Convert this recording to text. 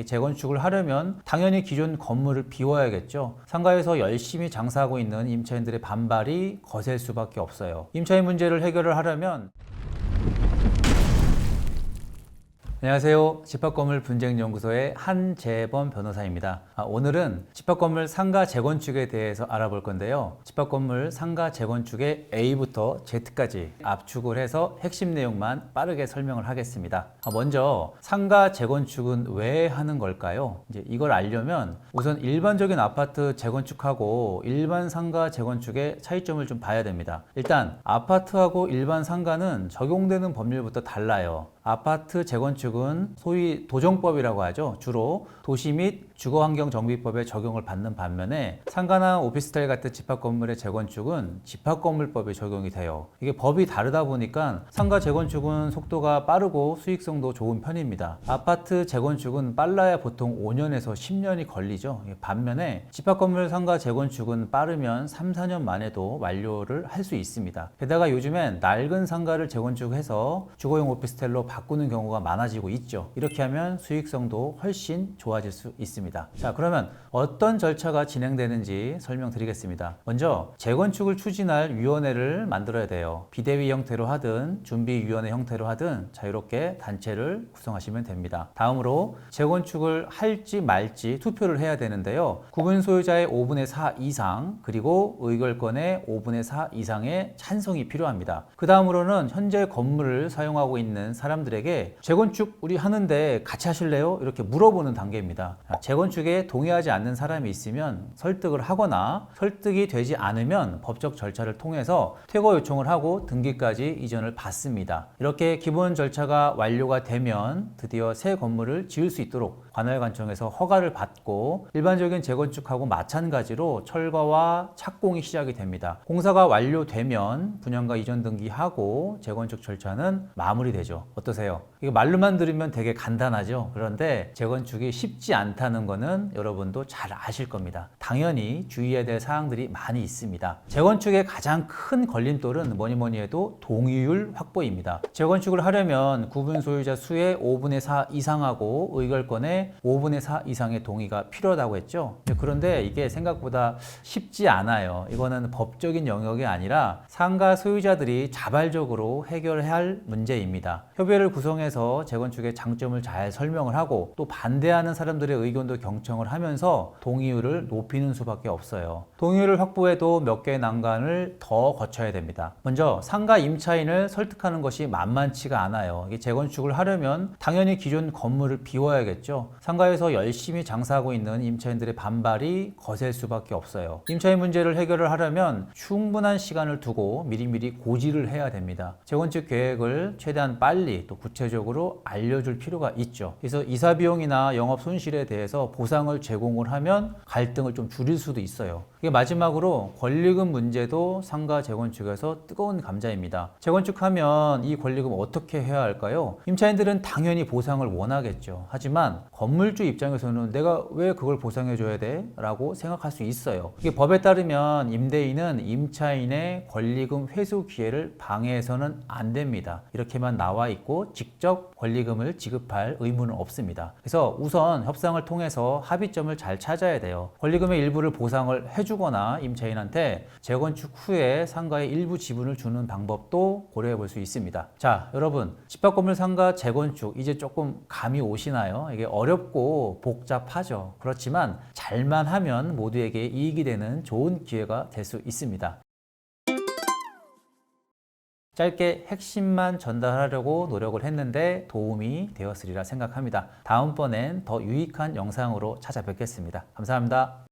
이 재건축을 하려면 당연히 기존 건물을 비워야겠죠. 상가에서 열심히 장사하고 있는 임차인들의 반발이 거셀 수밖에 없어요. 임차인 문제를 해결을 하려면 안녕하세요. 집합건물 분쟁연구소의 한재범 변호사입니다. 아, 오늘은 집합건물 상가 재건축에 대해서 알아볼 건데요. 집합건물 상가 재건축의 A부터 Z까지 압축을 해서 핵심 내용만 빠르게 설명을 하겠습니다. 아, 먼저 상가 재건축은 왜 하는 걸까요? 이제 이걸 알려면 우선 일반적인 아파트 재건축하고 일반 상가 재건축의 차이점을 좀 봐야 됩니다. 일단 아파트하고 일반 상가는 적용되는 법률부터 달라요. 아파트 재건축 은 소위 도정법이라고 하죠. 주로 도시 및 주거환경정비법에 적용을 받는 반면에 상가나 오피스텔 같은 집합 건물의 재건축은 집합 건물법에 적용이 돼요. 이게 법이 다르다 보니까 상가 재건축은 속도가 빠르고 수익성도 좋은 편입니다. 아파트 재건축은 빨라야 보통 5년에서 10년이 걸리죠. 반면에 집합 건물 상가 재건축은 빠르면 3, 4년 만에도 완료를 할 수 있습니다. 게다가 요즘엔 낡은 상가를 재건축해서 주거용 오피스텔로 바꾸는 경우가 많아지고 있죠. 이렇게 하면 수익성도 훨씬 좋아질 수 있습니다. 자, 그러면 어떤 절차가 진행되는지 설명드리겠습니다. 먼저 재건축을 추진할 위원회를 만들어야 돼요. 비대위 형태로 하든 준비위원회 형태로 하든 자유롭게 단체를 구성하시면 됩니다. 다음으로 재건축을 할지 말지 투표를 해야 되는데요. 구분 소유자의 5분의 4 이상 그리고 의결권의 5분의 4 이상의 찬성이 필요합니다. 그 다음으로는 현재 건물을 사용하고 있는 사람들에게 재건축 우리 하는데 같이 하실래요? 이렇게 물어보는 단계입니다. 자, 재건축에 동의하지 않는 사람이 있으면 설득을 하거나 설득이 되지 않으면 법적 절차를 통해서 퇴거 요청을 하고 등기까지 이전을 받습니다. 이렇게 기본 절차가 완료가 되면 드디어 새 건물을 지을 수 있도록 관할관청에서 허가를 받고 일반적인 재건축하고 마찬가지로 철거와 착공이 시작이 됩니다. 공사가 완료되면 분양가 이전 등기하고 재건축 절차는 마무리되죠. 어떠세요? 이거 말로만 들으면 되게 간단하죠. 그런데 재건축이 쉽지 않다는 거는 여러분도 잘 아실 겁니다. 당연히 주의해야 될 사항들이 많이 있습니다. 재건축의 가장 큰 걸림돌은 뭐니 뭐니 해도 동의율 확보입니다. 재건축을 하려면 구분 소유자 수의 5분의 4 이상하고 의결권의 5분의 4 이상의 동의가 필요하다고 했죠. 그런데 이게 생각보다 쉽지 않아요. 이거는 법적인 영역이 아니라 상가 소유자들이 자발적으로 해결해야 할 문제입니다. 협의회를 구성해서 재건축의 장점을 잘 설명을 하고 또 반대하는 사람들의 의견도 경청을 하면서 동의율을 높이는 수밖에 없어요. 동의율을 확보해도 몇 개의 난관을 더 거쳐야 됩니다. 먼저 상가 임차인을 설득하는 것이 만만치가 않아요. 재건축을 하려면 당연히 기존 건물을 비워야겠죠. 상가에서 열심히 장사하고 있는 임차인들의 반발이 거셀 수밖에 없어요. 임차인 문제를 해결을 하려면 충분한 시간을 두고 미리미리 고지를 해야 됩니다. 재건축 계획을 최대한 빨리 또 구체적으로 알려줄 필요가 있죠. 그래서 이사 비용이나 영업 손실에 대해서 보상을 제공을 하면 갈등을 좀 줄일 수도 있어요. 이게 마지막으로 권리금 문제도 상가 재건축에서 뜨거운 감자입니다. 재건축하면 이 권리금 어떻게 해야 할까요? 임차인들은 당연히 보상을 원하겠죠. 하지만 건물주 입장에서는 내가 왜 그걸 보상해 줘야 돼? 라고 생각할 수 있어요. 이게 법에 따르면 임대인은 임차인의 권리금 회수 기회를 방해해서는 안 됩니다. 이렇게만 나와 있고 직접 권리금을 지급할 의무는 없습니다. 그래서 우선 협상을 통해 서 합의점을 잘 찾아야 돼요. 권리금의 일부를 보상을 해주거나 임차인한테 재건축 후에 상가의 일부 지분을 주는 방법도 고려해 볼 수 있습니다. 자, 여러분, 집합 건물 상가 재건축 이제 조금 감이 오시나요? 이게 어렵고 복잡하죠. 그렇지만 잘만 하면 모두에게 이익이 되는 좋은 기회가 될 수 있습니다. 짧게 핵심만 전달하려고 노력을 했는데 도움이 되었으리라 생각합니다. 다음번엔 더 유익한 영상으로 찾아뵙겠습니다. 감사합니다.